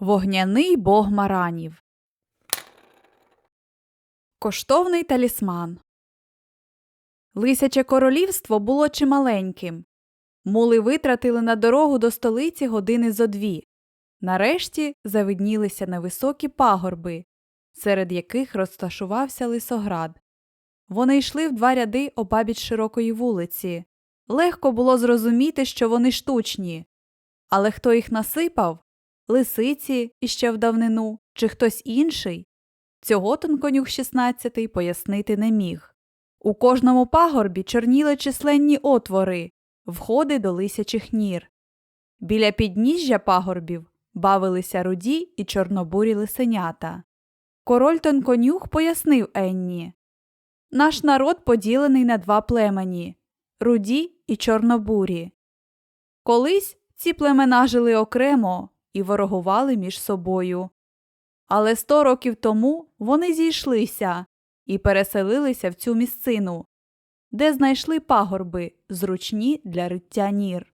Вогняний бог маранів. Коштовний талісман. Лисяче королівство було чималеньким. Мули витратили на дорогу до столиці години зо дві. Нарешті завиднілися невисокі пагорби, серед яких розташувався лисоград. Вони йшли в два ряди обабіч широкої вулиці. Легко було зрозуміти, що вони штучні. Але хто їх насипав лисиці іще в давнину чи хтось інший, цього тонконюх 16 пояснити не міг. У кожному пагорбі чорніли численні отвори, входи до лисячих нір. Біля підніжжя пагорбів бавилися руді і чорнобурі лисенята. Король тонконюх пояснив Енні Наш народ поділений на два племені руді і чорнобурі. Колись ці племена жили окремо і ворогували між собою. Але сто років тому вони зійшлися і переселилися в цю місцину, де знайшли пагорби, зручні для риття нір.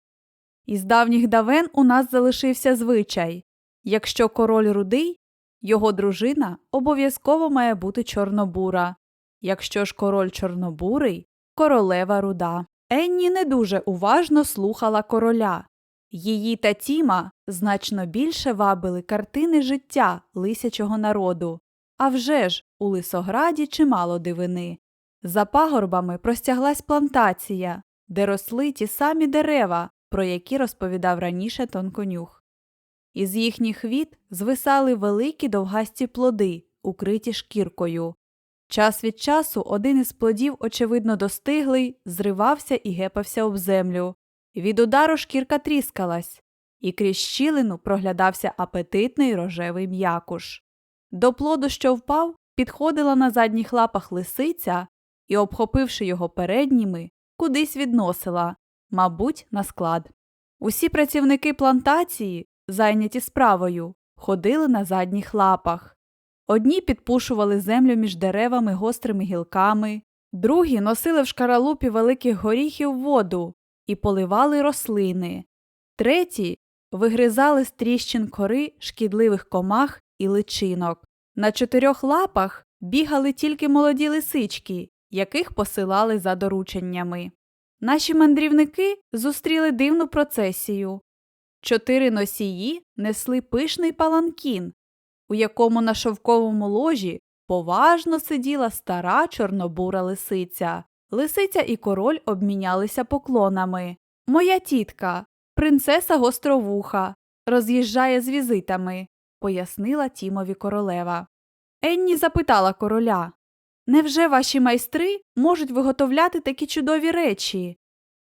Із давніх давен у нас залишився звичай якщо король рудий, його дружина обов'язково має бути чорнобура, якщо ж король чорнобурий королева руда. Енні не дуже уважно слухала короля. Її та Тіма значно більше вабили картини життя лисячого народу. А вже ж, у лисограді чимало дивини. За пагорбами простяглась плантація, де росли ті самі дерева, про які розповідав раніше тонконюх. Із їхніх віт звисали великі довгасті плоди, укриті шкіркою. Час від часу один із плодів, очевидно, достиглий, зривався і гепався об землю. Від удару шкірка тріскалась, і крізь щілину проглядався апетитний рожевий м'якуш. До плоду, що впав, підходила на задніх лапах лисиця і, обхопивши його передніми, кудись відносила, мабуть, на склад. Усі працівники плантації, зайняті справою, ходили на задніх лапах. Одні підпушували землю між деревами гострими гілками, другі носили в шкаралупі великих горіхів воду і поливали рослини, треті вигризали з тріщин кори шкідливих комах і личинок. На чотирьох лапах бігали тільки молоді лисички, яких посилали за дорученнями. Наші мандрівники зустріли дивну процесію. Чотири носії несли пишний паланкін, у якому на шовковому ложі поважно сиділа стара чорнобура лисиця. Лисиця і король обмінялися поклонами. Моя тітка, принцеса гостровуха, роз'їжджає з візитами, пояснила Тімові королева. Енні запитала короля Невже ваші майстри можуть виготовляти такі чудові речі?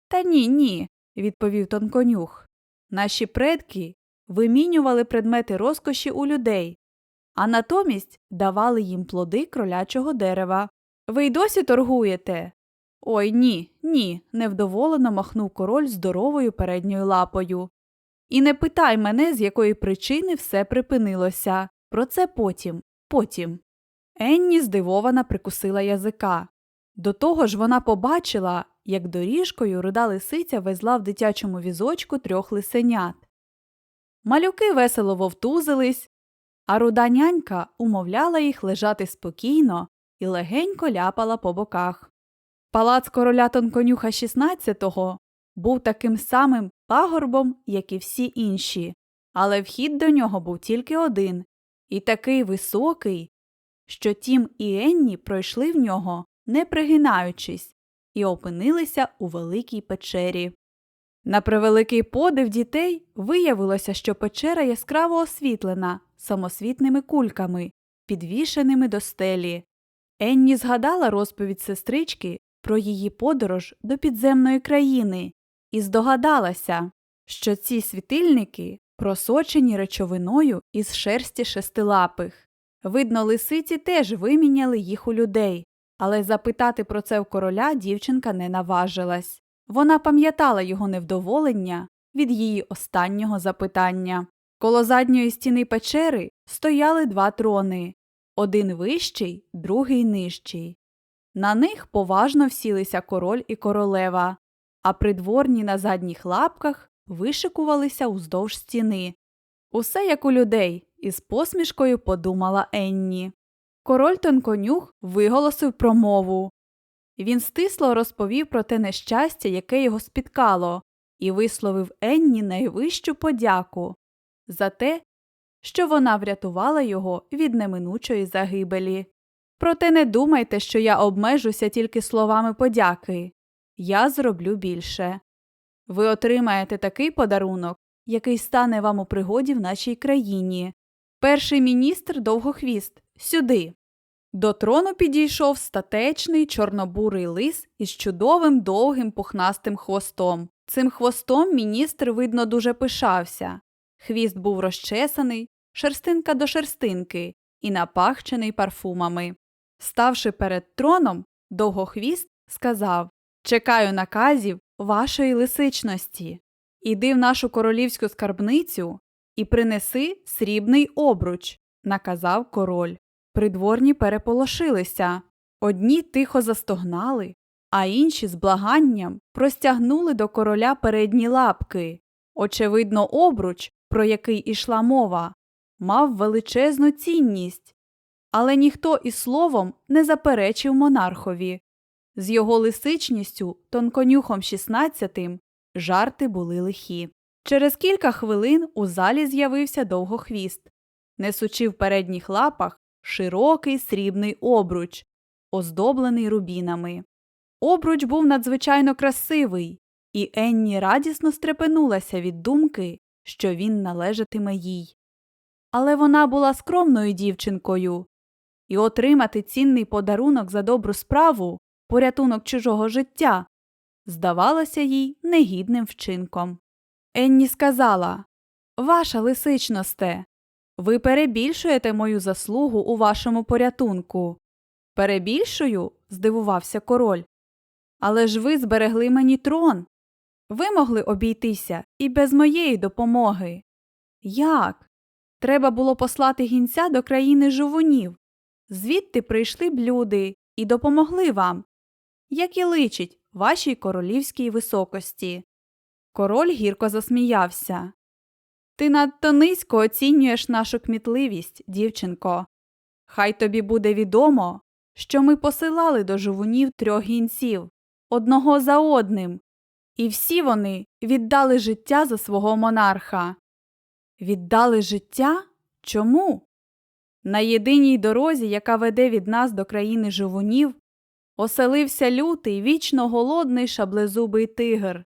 Та ні, ні, відповів тонконюх. Наші предки вимінювали предмети розкоші у людей, а натомість давали їм плоди кролячого дерева. Ви й досі торгуєте? Ой ні, ні, невдоволено махнув король здоровою передньою лапою. І не питай мене, з якої причини все припинилося. Про це потім, потім. Енні здивована прикусила язика. До того ж вона побачила, як доріжкою руда лисиця везла в дитячому візочку трьох лисенят. Малюки весело вовтузились, а руда нянька умовляла їх лежати спокійно і легенько ляпала по боках. Палац короля тонконюха XVI був таким самим пагорбом, як і всі інші, але вхід до нього був тільки один і такий високий, що Тім і Енні пройшли в нього, не пригинаючись, і опинилися у великій печері. На превеликий подив дітей виявилося, що печера яскраво освітлена самосвітними кульками, підвішеними до стелі. Енні згадала розповідь сестрички про її подорож до підземної країни і здогадалася, що ці світильники просочені речовиною із шерсті шестилапих. Видно, лисиці теж виміняли їх у людей, але запитати про це в короля дівчинка не наважилась. Вона пам'ятала його невдоволення від її останнього запитання. Коло задньої стіни печери стояли два трони один вищий, другий нижчий. На них поважно всілися король і королева, а придворні на задніх лапках вишикувалися уздовж стіни. Усе як у людей, із посмішкою подумала Енні. Король Тонконюх виголосив промову. Він стисло розповів про те нещастя, яке його спіткало, і висловив Енні найвищу подяку за те, що вона врятувала його від неминучої загибелі. Проте не думайте, що я обмежуся тільки словами подяки. Я зроблю більше. Ви отримаєте такий подарунок, який стане вам у пригоді в нашій країні. Перший міністр довгохвіст сюди. До трону підійшов статечний чорнобурий лис із чудовим довгим пухнастим хвостом. Цим хвостом міністр, видно, дуже пишався. Хвіст був розчесаний, шерстинка до шерстинки і напахчений парфумами. Ставши перед троном, довгохвіст сказав Чекаю наказів вашої лисичності. Іди в нашу королівську скарбницю і принеси срібний обруч, наказав король. Придворні переполошилися. Одні тихо застогнали, а інші з благанням простягнули до короля передні лапки. Очевидно, обруч, про який ішла мова, мав величезну цінність, але ніхто і словом не заперечив монархові. З його лисичністю, тонконюхом шістнадцятим, жарти були лихі. Через кілька хвилин у залі з'явився довгохвіст, несучи в передніх лапах широкий срібний обруч, оздоблений рубінами. Обруч був надзвичайно красивий, і Енні радісно стрепенулася від думки, що він належатиме їй. Але вона була скромною дівчинкою, і отримати цінний подарунок за добру справу, порятунок чужого життя, здавалося їй негідним вчинком. Енні сказала Ваша лисичносте, ви перебільшуєте мою заслугу у вашому порятунку. Перебільшую? здивувався король. Але ж ви зберегли мені трон. Ви могли обійтися і без моєї допомоги. Як? Треба було послати гінця до країни жувунів. Звідти прийшли б люди і допомогли вам, як і личить вашій королівській високості. Король гірко засміявся. Ти надто низько оцінюєш нашу кмітливість, дівчинко. Хай тобі буде відомо, що ми посилали до жувунів трьох гінців одного за одним, і всі вони віддали життя за свого монарха. Віддали життя? Чому? На єдиній дорозі, яка веде від нас до країни живунів, оселився лютий, вічно голодний шаблезубий тигр.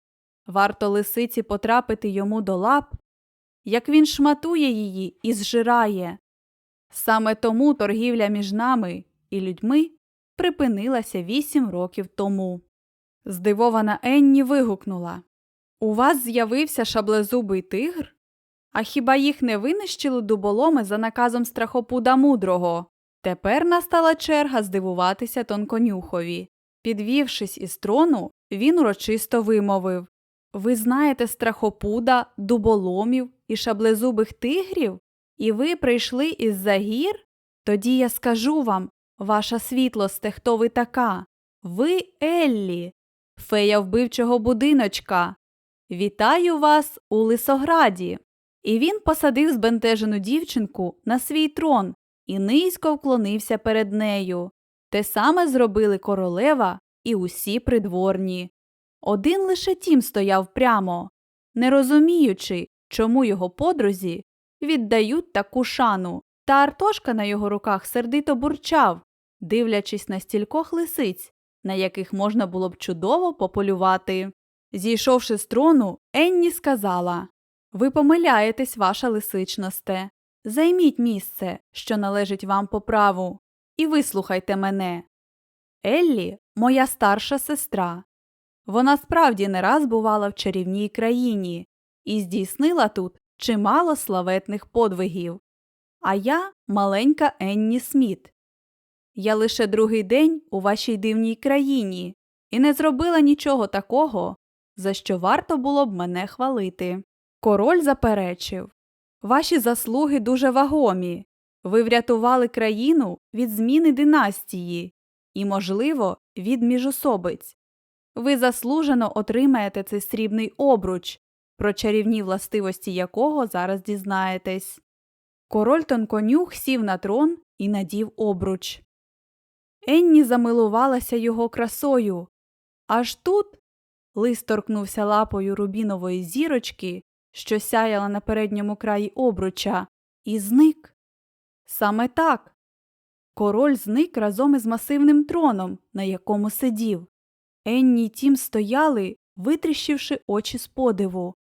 Варто лисиці потрапити йому до лап, як він шматує її і зжирає. Саме тому торгівля між нами і людьми припинилася вісім років тому. Здивована Енні вигукнула У вас з'явився шаблезубий тигр? А хіба їх не винищили дуболоми за наказом страхопуда мудрого? Тепер настала черга здивуватися тонконюхові. Підвівшись із трону, він урочисто вимовив Ви знаєте страхопуда, дуболомів і шаблезубих тигрів? І ви прийшли із за гір? Тоді я скажу вам, ваша світлосте, хто ви така? Ви Еллі, фея вбивчого будиночка. Вітаю вас у Лисограді. І він посадив збентежену дівчинку на свій трон і низько вклонився перед нею. Те саме зробили королева і усі придворні. Один лише тім стояв прямо, не розуміючи, чому його подрузі віддають таку шану, та Артошка на його руках сердито бурчав, дивлячись на стількох лисиць, на яких можна було б чудово пополювати. Зійшовши з трону, Енні сказала Ви помиляєтесь, ваша лисичносте. Займіть місце, що належить вам по праву, і вислухайте мене. Еллі моя старша сестра. Вона справді не раз бувала в чарівній країні і здійснила тут чимало славетних подвигів. А я маленька Енні Сміт. Я лише другий день у вашій дивній країні і не зробила нічого такого, за що варто було б мене хвалити. Король заперечив Ваші заслуги дуже вагомі. Ви врятували країну від зміни династії і, можливо, від міжособиць. Ви заслужено отримаєте цей срібний обруч, про чарівні властивості якого зараз дізнаєтесь. Король Тонконюх сів на трон і надів обруч. Енні замилувалася його красою. Аж тут лист торкнувся лапою рубінової зірочки, що сяяла на передньому краї обруча, і зник. Саме так. Король зник разом із масивним троном, на якому сидів. Енні й тім стояли, витріщивши очі з подиву.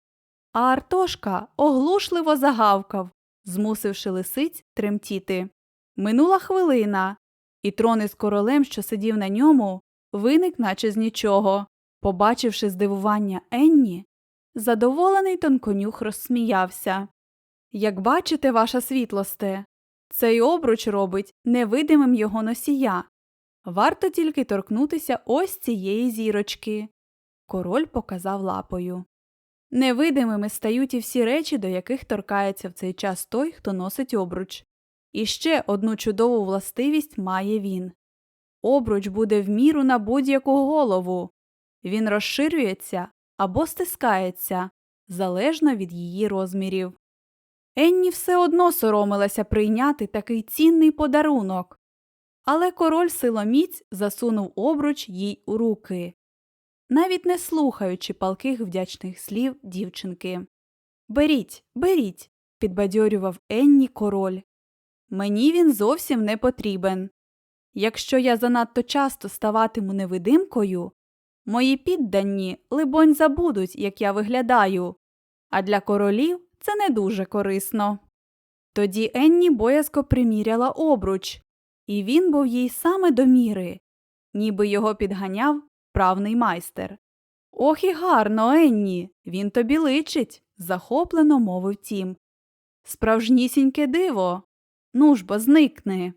А Артошка оглушливо загавкав, змусивши лисиць тремтіти. Минула хвилина, і трон із королем, що сидів на ньому, виник, наче з нічого. Побачивши здивування Енні, задоволений тонконюх розсміявся. Як бачите, ваша світлосте, цей обруч робить невидимим його носія. Варто тільки торкнутися ось цієї зірочки. Король показав лапою. Невидимими стають і всі речі, до яких торкається в цей час той, хто носить обруч. І ще одну чудову властивість має він. Обруч буде в міру на будь-яку голову. Він розширюється або стискається, залежно від її розмірів. Енні все одно соромилася прийняти такий цінний подарунок. Але король силоміць засунув обруч їй у руки, навіть не слухаючи палких вдячних слів дівчинки. Беріть, беріть, підбадьорював Енні король. Мені він зовсім не потрібен. Якщо я занадто часто ставатиму невидимкою, мої піддані, либонь, забудуть, як я виглядаю, а для королів це не дуже корисно. Тоді Енні боязко приміряла обруч, і він був їй саме до міри, ніби його підганяв правний майстер. Ох і гарно, Енні, він тобі личить, захоплено мовив тім. Справжнісіньке диво. Ну ж бо зникни.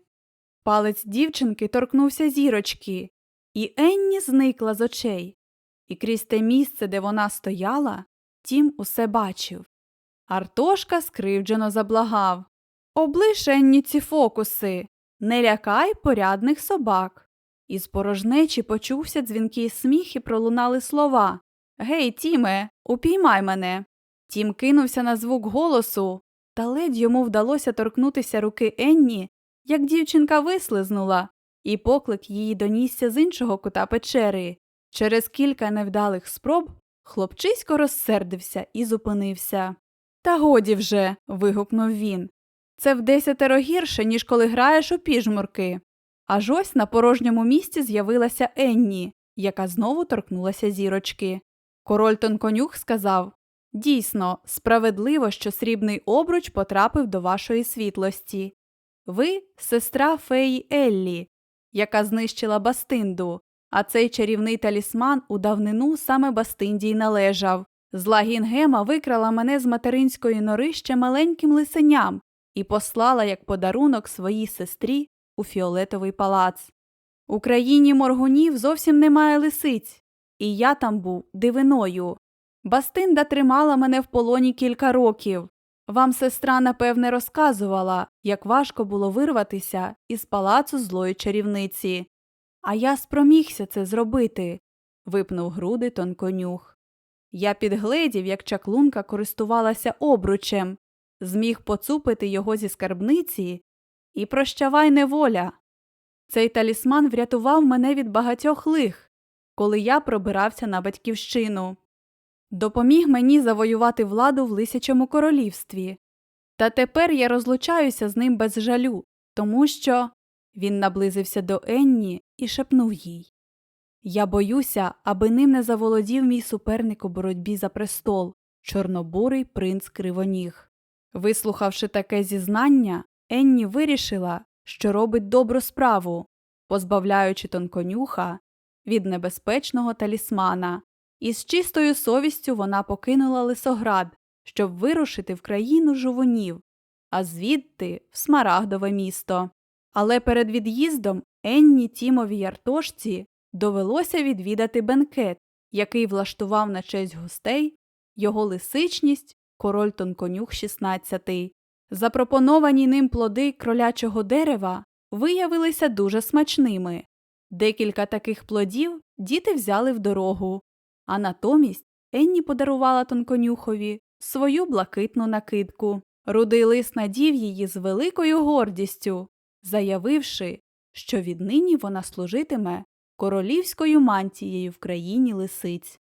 Палець дівчинки торкнувся зірочки, і Енні зникла з очей. І крізь те місце, де вона стояла, тім усе бачив. Артошка скривджено заблагав Облиш, Енні, ці фокуси, не лякай порядних собак. Із порожнечі почувся дзвінкий сміх і пролунали слова Гей, Тіме, упіймай мене. Тім кинувся на звук голосу, та ледь йому вдалося торкнутися руки Енні, як дівчинка вислизнула, і поклик її донісся з іншого кута печери. Через кілька невдалих спроб хлопчисько розсердився і зупинився. Та годі вже. вигукнув він. Це вдесятеро гірше, ніж коли граєш у піжмурки. Аж ось на порожньому місці з'явилася Енні, яка знову торкнулася зірочки. Король Тонконюх сказав Дійсно, справедливо, що срібний обруч потрапив до вашої світлості. Ви сестра феї Еллі, яка знищила Бастинду, а цей чарівний талісман у давнину саме Бастинді й належав. Зла Гінгема викрала мене з материнської нори ще маленьким лисеням і послала як подарунок своїй сестрі у фіолетовий палац. У країні моргунів зовсім немає лисиць, і я там був дивиною. Бастинда тримала мене в полоні кілька років. Вам сестра, напевне, розказувала, як важко було вирватися із палацу злої чарівниці. А я спромігся це зробити, випнув груди тонконюх. Я підгледів, як чаклунка користувалася обручем, зміг поцупити його зі скарбниці і прощавай неволя. Цей талісман врятував мене від багатьох лих, коли я пробирався на батьківщину. Допоміг мені завоювати владу в Лисячому королівстві. Та тепер я розлучаюся з ним без жалю, тому що він наблизився до Енні і шепнув їй Я боюся, аби ним не заволодів мій суперник у боротьбі за престол, чорнобурий принц Кривоніг. Вислухавши таке зізнання, Енні вирішила, що робить добру справу, позбавляючи тонконюха від небезпечного талісмана, і з чистою совістю вона покинула лисоград, щоб вирушити в країну жувунів, а звідти в Смарагдове місто. Але перед від'їздом Енні Тімовій Артошці довелося відвідати бенкет, який влаштував на честь гостей його лисичність король тонконюх XVI. Запропоновані ним плоди кролячого дерева виявилися дуже смачними. Декілька таких плодів діти взяли в дорогу, а натомість Енні подарувала тонконюхові свою блакитну накидку. Рудий лис надів її з великою гордістю, заявивши, що віднині вона служитиме королівською мантією в країні лисиць.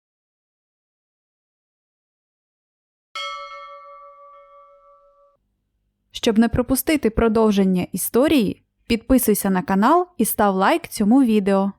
Щоб не пропустити продовження історії, підписуйся на канал і став лайк цьому відео.